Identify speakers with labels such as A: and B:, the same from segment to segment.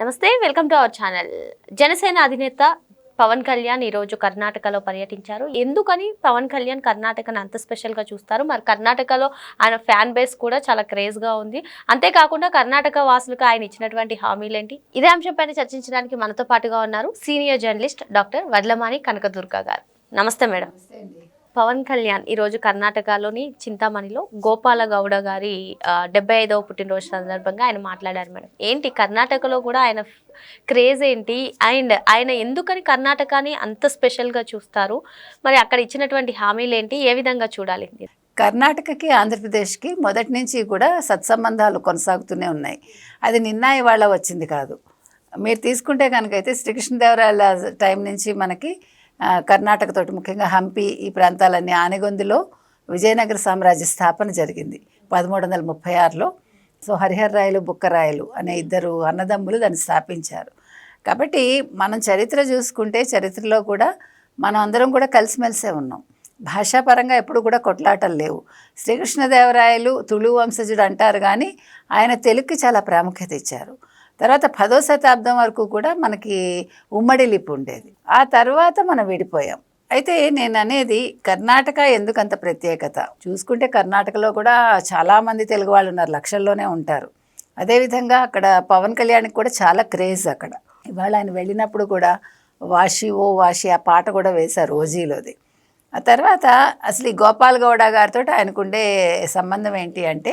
A: నమస్తే welcome to our channel. Janasena అధినేత పవన్ కళ్యాణ్ ఈరోజు కర్ణాటకలో పర్యటించారు. ఎందుకని పవన్ కళ్యాణ్ కర్ణాటకను అంత స్పెషల్గా చూస్తారు? మరి కర్ణాటకలో ఆయన ఫ్యాన్ బేస్ కూడా చాలా క్రేజ్గా ఉంది. అంతేకాకుండా కర్ణాటక వాసులకు ఆయన ఇచ్చినటువంటి హామీలేంటి? ఇదే అంశంపైన చర్చించడానికి మనతో పాటుగా ఉన్నారు senior journalist doctor Vadlamani Kanakadurga garu. నమస్తే మేడం. పవన్ కళ్యాణ్ ఈరోజు కర్ణాటకలోని చింతామణిలో గోపాల గౌడ గారి డెబ్బై ఐదవ పుట్టినరోజు సందర్భంగా ఆయన మాట్లాడారు మేడం. ఏంటి కర్ణాటకలో కూడా ఆయన క్రేజ్ ఏంటి? అండ్ ఆయన ఎందుకని కర్ణాటకని అంత స్పెషల్గా చూస్తారు? మరి అక్కడ ఇచ్చినటువంటి హామీలు ఏంటి? ఏ విధంగా చూడాలి?
B: కర్ణాటకకి ఆంధ్రప్రదేశ్కి మొదటి నుంచి కూడా సత్సంబంధాలు కొనసాగుతూనే ఉన్నాయి. అది నిన్న ఇవాళ వచ్చింది కాదు. మీరు తీసుకుంటే కనుకైతే శ్రీకృష్ణదేవరాయల టైం నుంచి మనకి కర్ణాటకతోటి ముఖ్యంగా హంపి ఈ ప్రాంతాలన్నీ ఆనగొందిలో విజయనగర సామ్రాజ్య స్థాపన జరిగింది. పదమూడు వందల ముప్పై ఆరులో సో హరిహర రాయలు బుక్కరాయలు అనే ఇద్దరు అన్నదమ్ములు దాన్ని స్థాపించారు. కాబట్టి మనం చరిత్ర చూసుకుంటే చరిత్రలో కూడా మనం అందరం కూడా కలిసిమెలిసే ఉన్నాం. భాషాపరంగా ఎప్పుడు కూడా కొట్లాటలు లేవు. శ్రీకృష్ణదేవరాయలు తుళు వంశజుడు అంటారు కానీ ఆయన తెలుగుకి చాలా ప్రాముఖ్యత ఇచ్చారు. తర్వాత పదో శతాబ్దం వరకు కూడా మనకి ఉమ్మడి లిపి ఉండేది. ఆ తర్వాత మనం విడిపోయాం. అయితే నేను అనేది కర్ణాటక ఎందుకంత ప్రత్యేకత? చూసుకుంటే కర్ణాటకలో కూడా చాలామంది తెలుగు వాళ్ళు ఉన్నారు లక్షల్లోనే ఉంటారు. అదేవిధంగా అక్కడ పవన్ కళ్యాణ్కి కూడా చాలా క్రేజ్ అక్కడ. ఇవాళ ఆయన వెళ్ళినప్పుడు కూడా వాషి ఓ వాషి ఆ పాట కూడా వేశారు ఓజీలోది. ఆ తర్వాత అసలు ఈ గోపాల్ గౌడ గారితో ఆయనకుండే సంబంధం ఏంటి అంటే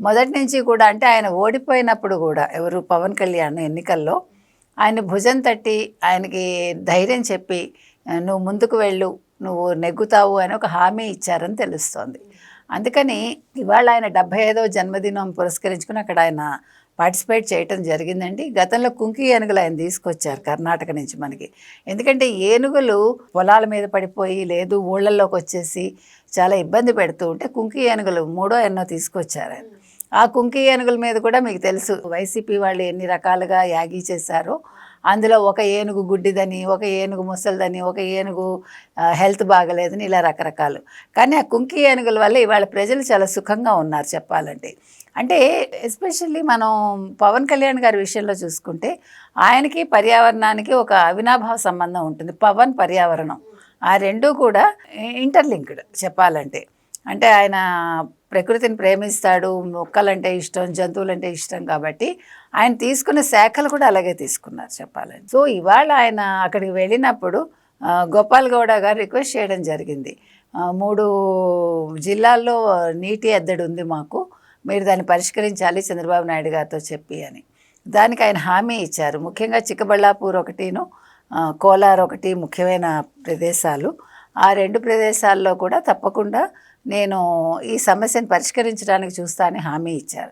B: మొదటి నుంచి కూడా అంటే ఆయన ఓడిపోయినప్పుడు కూడా ఎవరు పవన్ కళ్యాణ్ ఎన్నికల్లో ఆయన భుజం తట్టి ఆయనకి ధైర్యం చెప్పి నువ్వు ముందుకు వెళ్ళు నువ్వు నెగ్గుతావు అని ఒక హామీ ఇచ్చారని తెలుస్తోంది. అందుకని ఇవాళ ఆయన డెబ్బై ఐదవ జన్మదినం పురస్కరించుకుని అక్కడ ఆయన పార్టిసిపేట్ చేయటం జరిగిందండి. గతంలో కుంకి ఏనుగులు ఆయన తీసుకొచ్చారు కర్ణాటక నుంచి మనకి. ఎందుకంటే ఏనుగులు పొలాల మీద పడిపోయి లేదు ఊళ్ళల్లోకి వచ్చేసి చాలా ఇబ్బంది పెడుతూ ఉంటే కుంకి ఏనుగులు మూడో ఎన్నో తీసుకొచ్చారు ఆయన. ఆ కుంకి ఏనుగుల మీద కూడా మీకు తెలుసు. వైసీపీ వాళ్ళు ఎన్ని రకాలుగా యాగి చేశారో అందులో ఒక ఏనుగు గుడ్డిదని ఒక ఏనుగు ముసలిదని ఒక ఏనుగు హెల్త్ బాగలేదని ఇలా రకరకాలు. కానీ ఆ కుంకి ఏనుగుల వల్ల ఇవాళ ప్రజలు చాలా సుఖంగా ఉన్నారు చెప్పాలంటే. అంటే ఎస్పెషల్లీ మనం పవన్ కళ్యాణ్ గారి విషయంలో చూసుకుంటే ఆయనకి పర్యావరణానికి ఒక అవినాభావ సంబంధం ఉంటుంది. పవన్ పర్యావరణం. ఆ రెండూ కూడా ఇంటర్లింక్డ్ చెప్పాలంటే. అంటే ఆయన ప్రకృతిని ప్రేమిస్తాడు మొక్కలంటే ఇష్టం జంతువులంటే ఇష్టం కాబట్టి ఆయన తీసుకున్న శాఖలు కూడా అలాగే తీసుకున్నారు చెప్పాలని సో ఇవాళ ఆయన అక్కడికి వెళ్ళినప్పుడు గోపాల్ గౌడ గారు రిక్వెస్ట్ చేయడం జరిగింది. మూడు జిల్లాల్లో నీటి ఎద్దడి ఉంది మాకు మీరు దాన్ని పరిష్కరించాలి చంద్రబాబు నాయుడు గారితో చెప్పి అని. దానికి ఆయన హామీ ఇచ్చారు. ముఖ్యంగా చిక్కబళ్ళాపూర్ ఒకటిను కోలార్ ఒకటి ముఖ్యమైన ప్రదేశాలు. ఆ రెండు ప్రదేశాల్లో కూడా తప్పకుండా నేను ఈ సమస్యను పరిష్కరించడానికి చూస్తానని హామీ ఇచ్చారు.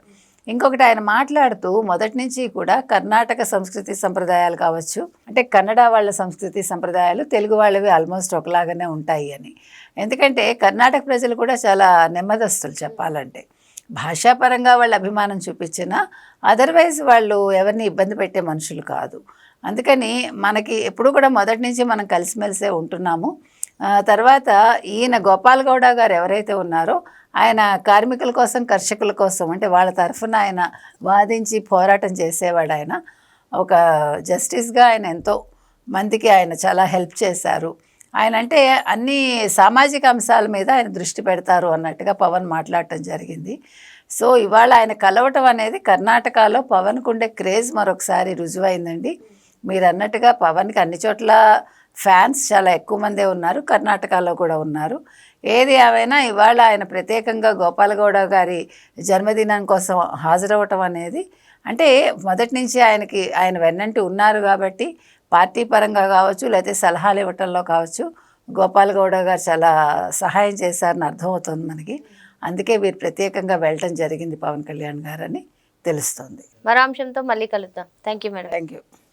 B: ఇంకొకటి ఆయన మాట్లాడుతూ మొదటి నుంచి కూడా కర్ణాటక సంస్కృతి సంప్రదాయాలు కావచ్చు అంటే కన్నడ వాళ్ళ సంస్కృతి సంప్రదాయాలు తెలుగు వాళ్ళవి ఆల్మోస్ట్ ఒకలాగానే ఉంటాయి అని. ఎందుకంటే కర్ణాటక ప్రజలు కూడా చాలా నెమ్మదస్తులు చెప్పాలంటే. భాషాపరంగా వాళ్ళు అభిమానం చూపించినా అదర్వైజ్ వాళ్ళు ఎవరిని ఇబ్బంది పెట్టే మనుషులు కాదు. అందుకని మనకి ఎప్పుడు కూడా మొదటి నుంచి మనం కలిసిమెలిసే ఉంటున్నాము. తర్వాత ఈయన గోపాల్ గౌడ గారు ఎవరైతే ఉన్నారో ఆయన కార్మికుల కోసం కర్షకుల కోసం అంటే వాళ్ళ తరఫున ఆయన వాదించి పోరాటం చేసేవాడు ఆయన. ఒక జస్టిస్గా ఆయన ఎంతో మందికి ఆయన చాలా హెల్ప్ చేశారు. ఆయన అంటే అన్ని సామాజిక అంశాల మీద ఆయన దృష్టి పెడతారు అన్నట్టుగా పవన్ మాట్లాడటం జరిగింది. సో ఇవాళ ఆయన కలవటం అనేది కర్ణాటకలో పవన్కు ఉండే క్రేజ్ మరొకసారి రుజువైందండి. మీరు అన్నట్టుగా పవన్కి అన్ని చోట్ల ఫ్యాన్స్ చాలా ఎక్కువ మందే ఉన్నారు కర్ణాటకలో కూడా ఉన్నారు. ఏది ఏమైనా ఇవాళ ఆయన ప్రత్యేకంగా గోపాలగౌడ గారి జన్మదినం కోసం హాజరవ్వటం అనేది అంటే మొదటి నుంచి ఆయనకి ఆయన వెన్నంటి ఉన్నారు కాబట్టి పార్టీ పరంగా కావచ్చు లేకపోతే సలహాలు ఇవ్వటంలో కావచ్చు గోపాలగౌడ గారు చాలా సహాయం చేశారని అర్థమవుతుంది మనకి. అందుకే వీరు ప్రత్యేకంగా వెళ్ళటం జరిగింది పవన్ కళ్యాణ్ గారని తెలుస్తుంది.
A: మరో అంశంతో మళ్ళీ కలుద్దాం. Thank you madam
B: thank you